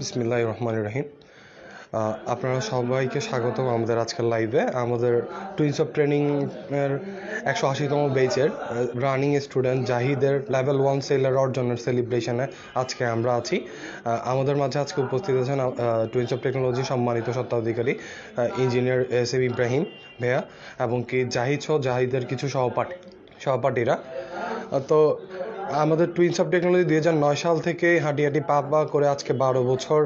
বিসমিল্লাহ রহমান রহিম। আপনারা সবাইকে স্বাগত আমাদের আজকের লাইভে আমাদের টুইন্স অফ ট্রেনিং এর একশো আশিতম বেচের রানিং স্টুডেন্ট জাহিদের লেভেল ওয়ান সেলার অর্জনের সেলিব্রেশনে আজকে আমরা আছি। আমাদের মাঝে আজকে উপস্থিত আছেন টুইন্স অফ টেকনোলজি সম্মানিত স্বত্বাধিকারী ইঞ্জিনিয়ার এস এম ইব্রাহিম ভেয়া এবং কি জাহিদ সহ জাহিদের কিছু সহপাঠী, সহপাঠীরা। তো আমাদের টুইন্স অফ টেকনোলজি দুই হাজার নয় সাল থেকে হাঁটি হাঁটি পা পা করে আজকে বারো বছর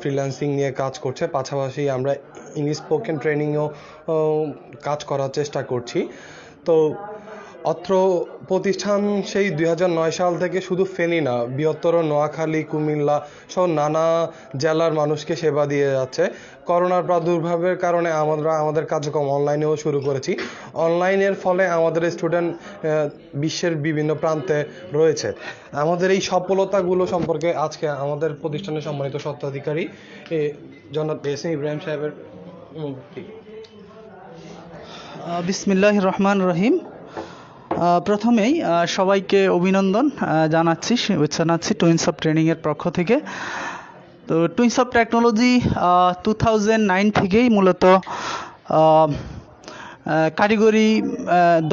ফ্রিল্যান্সিং নিয়ে কাজ করছে। পাশাপাশি আমরা ইংলিশ স্পোকেন ট্রেনিংও কাজ করার চেষ্টা করছি। তো অত্র প্রতিষ্ঠান সেই দুই নয় সাল থেকে শুধু ফেনী না, বৃহত্তর নোয়াখালী, কুমিল্লা সহ নানা জেলার মানুষকে সেবা দিয়ে যাচ্ছে। করোনার প্রাদুর্ভাবের কারণে আমরা, আমাদের কার্যক্রম অনলাইনেও শুরু করেছি। অনলাইনের ফলে আমাদের স্টুডেন্ট বিশ্বের বিভিন্ন প্রান্তে রয়েছে। আমাদের এই সফলতাগুলো সম্পর্কে আজকে আমাদের প্রতিষ্ঠানের সম্মানিত স্বত্বাধিকারী জনাব এস ইব্রাহিম সাহেবের বিসমিল্লাহ রহমান রহিম। প্রথমেই সবাইকে অভিনন্দন জানাচ্ছি শুভেচ্ছা জানাচ্ছি টুইন্স অফ ট্রেনিংয়ের পক্ষ থেকে। তো twins of technology two thousand nine থেকেই মূলত কারিগরি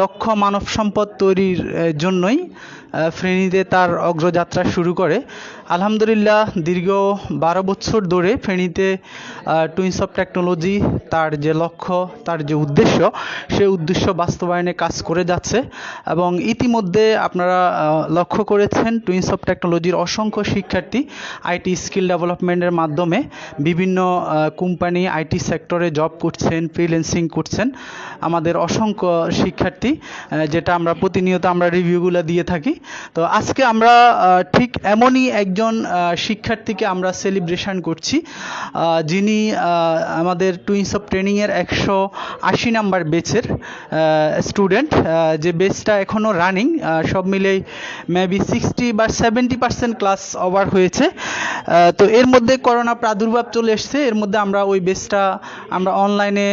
দক্ষ মানব সম্পদ তৈরির জন্যই ফেনীতে তার অগ্রযাত্রা শুরু করে। আলহামদুলিল্লাহ, দীর্ঘ বারো বছর ধরে ফেনীতে টুইন্স অফ টেকনোলজি তার যে লক্ষ্য, তার যে উদ্দেশ্য, সে উদ্দেশ্য বাস্তবায়নে কাজ করে যাচ্ছে এবং ইতিমধ্যে আপনারা লক্ষ্য করেছেন টুইন্স অফ টেকনোলজির অসংখ্য শিক্ষার্থী আইটি স্কিল ডেভেলপমেন্টের মাধ্যমে বিভিন্ন কোম্পানি আইটি সেক্টরে জব করছেন, ফ্রিল্যান্সিং করছেন। আমাদের অসংখ্য শিক্ষার্থী যেটা আমরা প্রতিনিয়ত আমরা রিভিউগুলো দিয়ে থাকি। তো আজকে আমরা ঠিক এমনই একজন শিক্ষার্থীকে আমরা সেলিব্রেশন করছি যিনি আমাদের টুইন্স অফ ট্রেনিংয়ের একশো আশি নাম্বার বেচের স্টুডেন্ট যে বেচটা এখনও রানিং সব মিলেই মেবি সিক্সটি বা সেভেন্টি পার্সেন্ট ক্লাস ওভার হয়েছে। তো এর মধ্যে করোনা প্রাদুর্ভাব চলে এসছে, এর মধ্যে আমরা ওই বেচটা আমরা অনলাইনে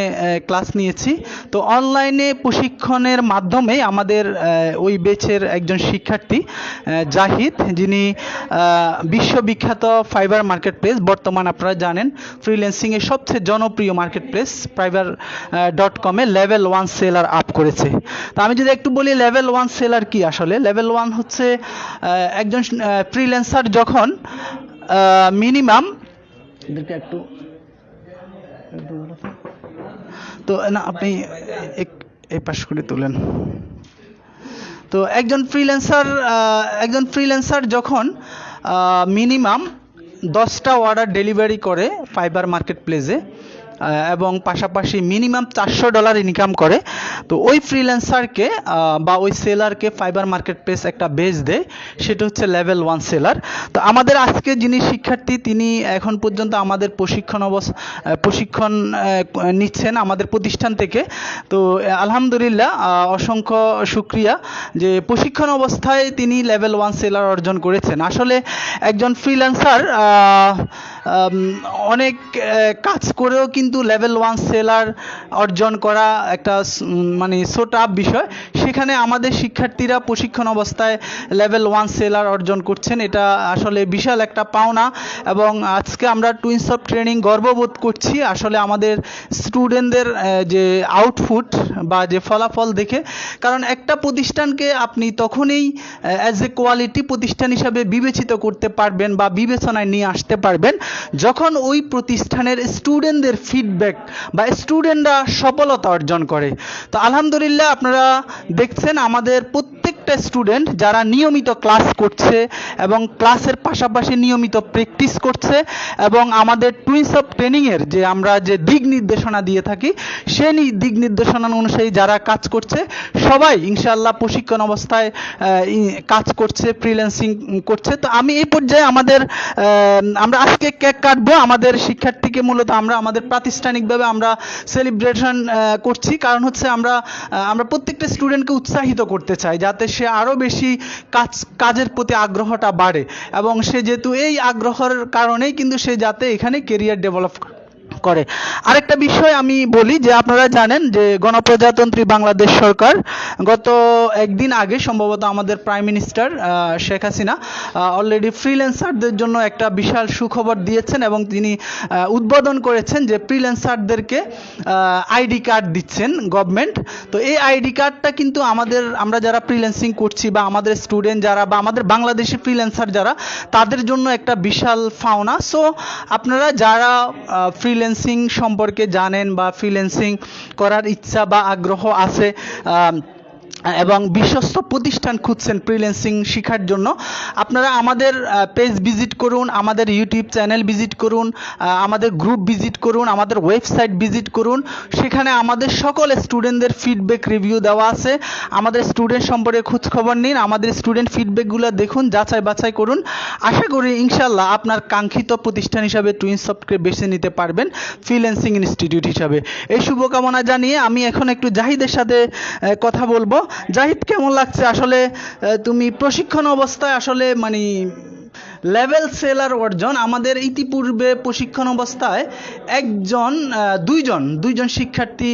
ক্লাস নিয়েছি। তো অনলাইনে প্রশিক্ষণের মাধ্যমে আমাদের ওই বেচের একজন শিক্ষার্থী জাহিদ যিনি বিশ্ববিখ্যাত ফাইবার মার্কেট প্লেস বর্তমান আপনারা জানেন ফ্রিল্যান্সিংয়ের সবচেয়ে জনপ্রিয় মার্কেট প্লেস ফাইবার ডট কমে লেভেল ওয়ান সেলার আপ করেছে। তো আমি যদি একটু বলি লেভেল ওয়ান সেলার কি আসলে? লেভেল ওয়ান হচ্ছে একজন ফ্রিল্যান্সার যখন মিনিমাম এদেরকে একটু। তো। না আপনি এক- এই পাশ করে তুলেন। তো একজন ফ্রিল্যান্সার একজন ফ্রিল্যান্সার যখন মিনিমাম দশটা অর্ডার ডেলিভারি করে ফাইবার মার্কেট প্লেসে এবং পাশাপাশি মিনিমাম চারশো ডলার ইনকাম করে। তো ওই ফ্রিল্যান্সারকে বা ওই সেলারকে ফাইবার মার্কেট প্লেস একটা বেজ দেয়। সেটা হচ্ছে লেভেল ওয়ান সেলার তো আমাদের আজকে যিনি শিক্ষার্থী, তিনি এখন পর্যন্ত আমাদের প্রশিক্ষণ অবস্থা প্রশিক্ষণ নিচ্ছেন আমাদের প্রতিষ্ঠান থেকে। তো আলহামদুলিল্লাহ অসংখ্য শুক্রিয়া যে প্রশিক্ষণ অবস্থায় তিনি লেভেল ওয়ান সেলার অর্জন করেছেন। আসলে একজন ফ্রিল্যান্সার অনেক কাজ করেও কিন্তু লেভেল ওয়ান সেলার অর্জন করা একটা মানে টাফ বিষয়। সেখানে আমাদের শিক্ষার্থীরা প্রশিক্ষণ অবস্থায় লেভেল ওয়ান সেলার অর্জন করছেন। এটা আসলে বিশাল একটা পাওনা এবং আজকে আমরা টুইন্স অফ ট্রেনিং গর্ববোধ করছি। আসলে আমাদের স্টুডেন্টদের যে আউটপুট বা যে ফলাফল দেখে, কারণ একটা প্রতিষ্ঠানকে আপনি তখনই অ্যাজ এ কোয়ালিটি প্রতিষ্ঠান হিসাবে বিবেচিত করতে পারবেন বা বিবেচনায় নিয়ে আসতে পারবেন। যখন ওই প্রতিষ্ঠানের স্টুডেন্টদের ফিডব্যাক বা স্টুডেন্টরা সফলতা অর্জন করে। তো আলহামদুলিল্লাহ আপনারা দেখছেন আমাদের প্রত্যেকটা স্টুডেন্ট যারা নিয়মিত ক্লাস করছে এবং ক্লাসের পাশাপাশি নিয়মিত প্র্যাকটিস করছে এবং আমাদের টুইন্স অফ ট্রেনিংয়ের যে আমরা যে দিক নির্দেশনা দিয়ে থাকি, সেই দিক নির্দেশনা অনুযায়ী যারা কাজ করছে, সবাই ইনশাআল্লাহ প্রশিক্ষণ অবস্থায় কাজ করছে ফ্রিল্যান্সিং করছে। তো আমি এই পর্যায়ে আমাদের আমরা আজকে কেক কাটবো। আমাদের শিক্ষার্থীকে মূলত আমরা, আমাদের প্রাতিষ্ঠানিকভাবে আমরা সেলিব্রেশন করছি। কারণ হচ্ছে আমরা আমরা প্রত্যেকটা স্টুডেন্টকে উৎসাহিত করতে চাই যাতে সে আরও বেশি কাজ, কাজের প্রতি আগ্রহটা বাড়ে। এবং সে যেহেতু এই আগ্রহের কারণেই কিন্তু সে যাতে এখানে কেরিয়ার ডেভেলপ করে। আরেকটা বিষয় আমি বলি যে আপনারা জানেন যে গণপ্রজাতন্ত্রী বাংলাদেশ সরকার গত একদিন আগে সম্ভবত আমাদের prime minister Sheikh Hasina already ফ্রিল্যান্সারদের জন্য একটা বিশাল সুখবর দিয়েছেন এবং তিনি উদ্বোধন করেছেন যে ফ্রিল্যান্সারদেরকে আইডি কার্ড দিচ্ছেন গভর্নমেন্ট তো এই আইডি কার্ডটা কিন্তু আমাদের, আমরা যারা ফ্রিল্যান্সিং করছি বা আমাদের স্টুডেন্ট যারা বা আমাদের বাংলাদেশি ফ্রিল্যান্সার যারা, তাদের জন্য একটা বিশাল ফাওনা। সো আপনারা যারা ফ্রিল্যান্সিং সম্পর্কে জানেন বা ফ্রিল্যান্সিং করার ইচ্ছা বা আগ্রহ আছে এবং বিশ্বস্ত প্রতিষ্ঠান খুঁজছেন ফ্রিল্যান্সিং শেখার জন্য। আপনারা আমাদের পেজ ভিজিট করুন, আমাদের ইউটিউব চ্যানেল ভিজিট করুন আমাদের গ্রুপ ভিজিট করুন, আমাদের ওয়েবসাইট ভিজিট করুন। সেখানে আমাদের সকল স্টুডেন্টদের ফিডব্যাক রিভিউ দেওয়া আছে। আমাদের স্টুডেন্ট সম্পর্কে খোঁজখবর নিন, আমাদের স্টুডেন্ট ফিডব্যাকগুলো দেখুন, যাচাই বাছাই করুন। আশা করি ইনশাল্লাহ আপনার কাঙ্ক্ষিত প্রতিষ্ঠান হিসাবে টুইন সফটকে বেছে নিতে পারবেন ফ্রিল্যান্সিং ইনস্টিটিউট হিসাবে। এই শুভকামনা জানিয়ে আমি এখন একটু জাহিদের সাথে কথা বলব। জাহিদ, কেমন লাগছে? আসলে তুমি প্রশিক্ষণ অবস্থায় আসলে মানে লেভেল সেলার অর্জন, আমাদের ইতিপূর্বে প্রশিক্ষণ অবস্থায় একজন দুইজন দুইজন শিক্ষার্থী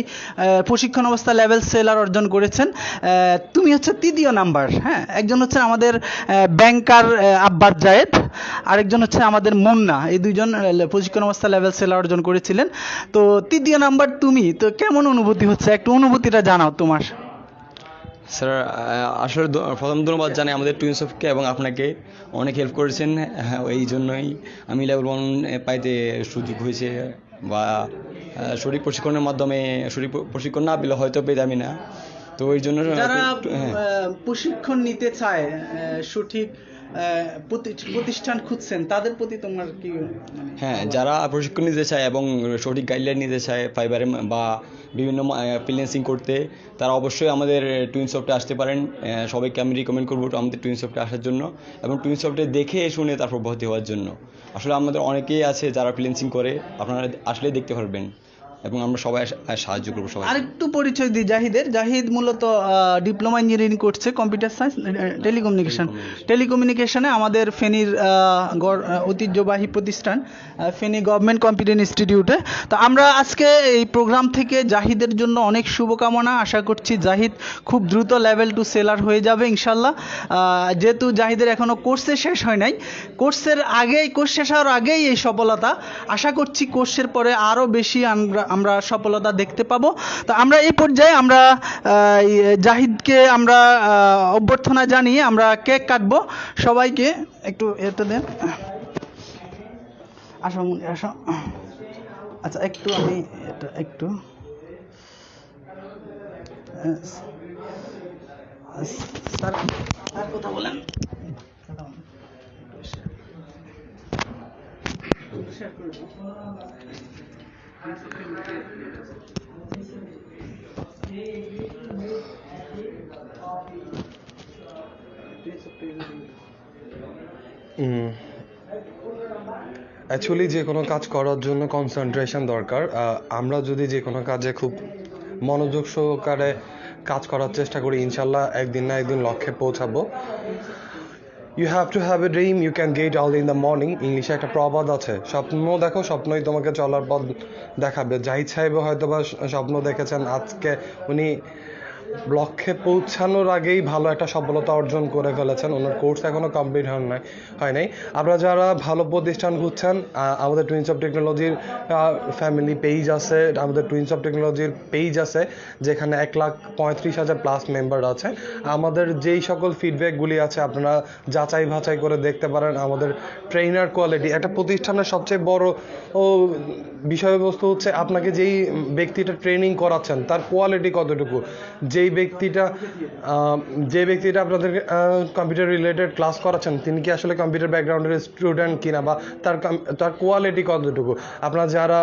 প্রশিক্ষণ অবস্থায় লেভেল সেলার অর্জন করেছেন। তুমি হচ্ছে তৃতীয় নাম্বার হ্যাঁ? একজন হচ্ছে আমাদের ব্যাংকার আব্বাস জায়েদ, আরেকজন হচ্ছে আমাদের মুন্না। এই দুইজন প্রশিক্ষণ অবস্থায় লেভেল সেলার অর্জন করেছিলেন। তো তৃতীয় নাম্বার তুমি, তো কেমন অনুভূতি হচ্ছে? একটু অনুভূতিটা জানাও তোমার। স্যার আসলে প্রথম ধন্যবাদ জানাই আমাদের টুইন সফটকে এবং আপনাকে। অনেক হেল্প করেছেন। হ্যাঁ, এই জন্যই আমি লেভেল ওয়ান পাইতে সুযোগ হয়েছে বা শরীর প্রশিক্ষণের মাধ্যমে শরীর প্রশিক্ষণ না পেলে হয়তো পেয়ে পেতামই না। তো ওই জন্য যারা হ্যাঁ। প্রশিক্ষণ নিতে চায় সঠিক প্রতিষ্ঠান খুঁজছেন তাদের প্রতি তোমার কি মানে হ্যাঁ যারা প্রশিক্ষণ নিতে চায় এবং সঠিক গাইডলাইন নিতে চায় ফাইবারে বা বিভিন্ন ফ্রিল্যান্সিং করতে তারা অবশ্যই আমাদের টুইন সফটে আসতে পারেন। সবাইকে আমি রিকমেন্ড করব আমাদের টুইন সফটে আসার জন্য এবং টুইন সফটে দেখে শুনে তারপর ভর্তি হওয়ার জন্য। আসলে আমাদের অনেকেই আছে যারা ফ্রিল্যান্সিং করে আপনারা আসলেই দেখতে পারবেন। এবং আমরা সবাই সাহায্য করব সবাই আরেকটু পরিচয় দিই জাহিদের। জাহিদ মূলত ডিপ্লোমা ইঞ্জিনিয়ারিং করছে কম্পিউটার সায়েন্স টেলিকমিউনিকেশন। টেলিকমিউনিকেশনে। আমাদের ফেনীর ঐতিহ্যবাহী প্রতিষ্ঠান ফেনী গভর্নমেন্ট কম্পিউটার ইনস্টিটিউটে। তো আমরা আজকে এই প্রোগ্রাম থেকে জাহিদের জন্য অনেক শুভকামনা। আশা করছি জাহিদ খুব দ্রুত লেভেল টু সেলার হয়ে যাবে ইনশাল্লাহ। যেহেতু জাহিদের এখনও কোর্সে শেষ হয় নাই কোর্সের আগেই কোর্স শেষ হওয়ার আগেই এই সফলতা। আশা করছি কোর্সের পরে আরও বেশি আমরা আমরা সফলতা দেখতে পাবো। তো আমরা এই পর্যায়ে আমরা জাহিদকে আমরা অভ্যর্থনা জানিয়ে আমরা কেক কাটবো। সবাইকে একটু এটা দেন। আসো মুনি, আসো। আচ্ছা একটু আমি এটা একটু। স্যার কথা বলেন। অ্যাকচুয়ালি যে কোনো কাজ করার জন্য কনসেন্ট্রেশন দরকার। আমরা যদি যে কোনো কাজে খুব মনোযোগ সহকারে কাজ করার চেষ্টা করি, ইনশাল্লাহ একদিন না একদিন লক্ষ্যে পৌঁছাবো। You have to have a dream you can get all in the morning ইংলিশে একটা প্রবাদ আছে, স্বপ্ন দেখো, স্বপ্নই তোমাকে চলার পথ দেখাবে। জাহিদ সাহেব হয়তো বা স্বপ্ন দেখেছেন, আজকে উনি লক্ষ্যে পৌঁছানোর আগেই ভালো একটা সফলতা অর্জন করে ফেলেছেন। ওনার কোর্স এখনও কমপ্লিট হন নাই, হয় নাই। আপনারা যারা ভালো প্রতিষ্ঠান খুঁজছেন আমাদের টুইন্স অফ টেকনোলজির ফ্যামিলি পেজ আছে, আমাদের টুইন্স অফ টেকনোলজির পেজ আছে, যেখানে এক লাখ পঁয়ত্রিশ হাজার প্লাস মেম্বার আছে। আমাদের যেই সকল ফিডব্যাকগুলি আছে, আপনারা যাচাই বাছাই করে দেখতে পারেন। আমাদের ট্রেনার কোয়ালিটি একটা প্রতিষ্ঠানের সবচেয়ে বড়, ও, বিষয়বস্তু হচ্ছে, আপনাকে যেই ব্যক্তিটা ট্রেনিং করাচ্ছেন, তার কোয়ালিটি কতটুকু? যেই ব্যক্তিটা যে ব্যক্তিটা আপনাদের কম্পিউটার রিলেটেড ক্লাস করাচ্ছেন, তিনি কি আসলে কম্পিউটার ব্যাকগ্রাউন্ডের স্টুডেন্ট কিনা বা তার তার কোয়ালিটি কতটুকু? আপনারা যারা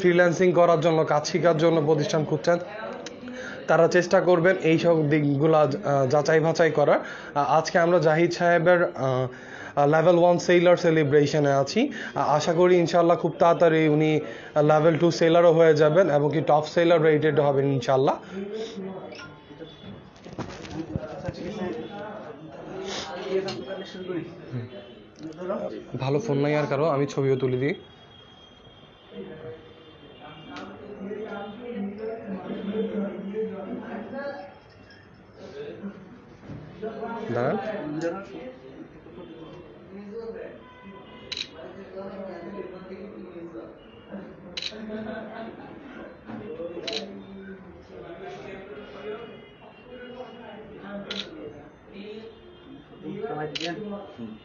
ফ্রিল্যান্সিং করার জন্য, কাজ শেখার জন্য প্রতিষ্ঠান খুঁজছেন, তারা চেষ্টা করবেন এই সব দিকগুলো যাচাই বাছাই করার। আজকে আমরা জাহিদ সাহেবের লেভেল ওয়ান সেলার সেলিব্রেশনে আছি। আশা করি ইনশাল্লাহ খুব তাড়াতাড়ি উনি লেভেল টু সেলারও হয়ে যাবেন এবং কি টপ সেলার রেটেড হবেন ইনশাল্লাহ ভালো ফোন নাই আর কারও আমি ছবিও তুলে দিই। 嗯。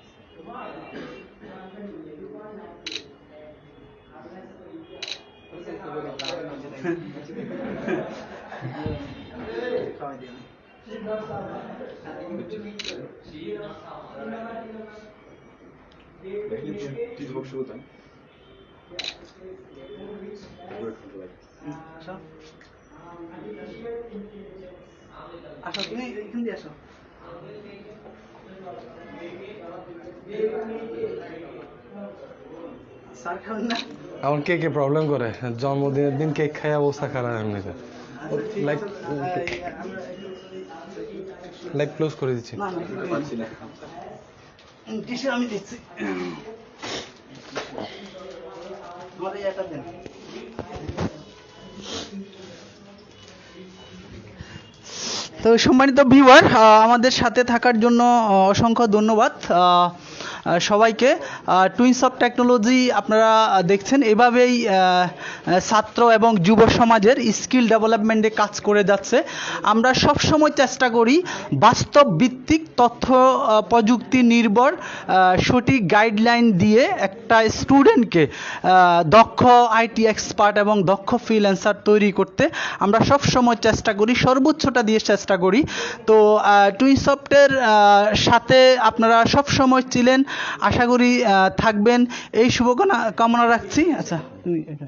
এমন কে কে প্রবলেম করে? জন্মদিনের দিন কেক খাই অবস্থা খারাপ এমনিতে? লাইক লাইক ক্লোজ করে দিচ্ছি। আমি দিচ্ছি। তো সম্মানিত ভিউয়ার আমাদের সাথে থাকার জন্য অসংখ্য ধন্যবাদ। সবাইকে। টুইনস অফ টেকনোলজি আপনারা দেখছেন, এভাবেই ছাত্র এবং যুব সমাজের স্কিল ডেভেলপমেন্টে কাজ করে যাচ্ছে। আমরা সব সময় চেষ্টা করি বাস্তব ভিত্তিক তথ্য প্রযুক্তি নির্ভর সঠিক গাইডলাইন দিয়ে একটা স্টুডেন্টকে দক্ষ আইটি এক্সপার্ট এবং দক্ষ ফ্রিল্যান্সার তৈরি করতে আমরা সব সময় চেষ্টা করি, সর্বোচ্চটা দিয়ে চেষ্টা করি। তো টুইনসফটের সাথে আপনারা সব সময় ছিলেন আশা করি থাকবেন। এই শুভকামনা কামনা রাখছি। আচ্ছা তুমি এটা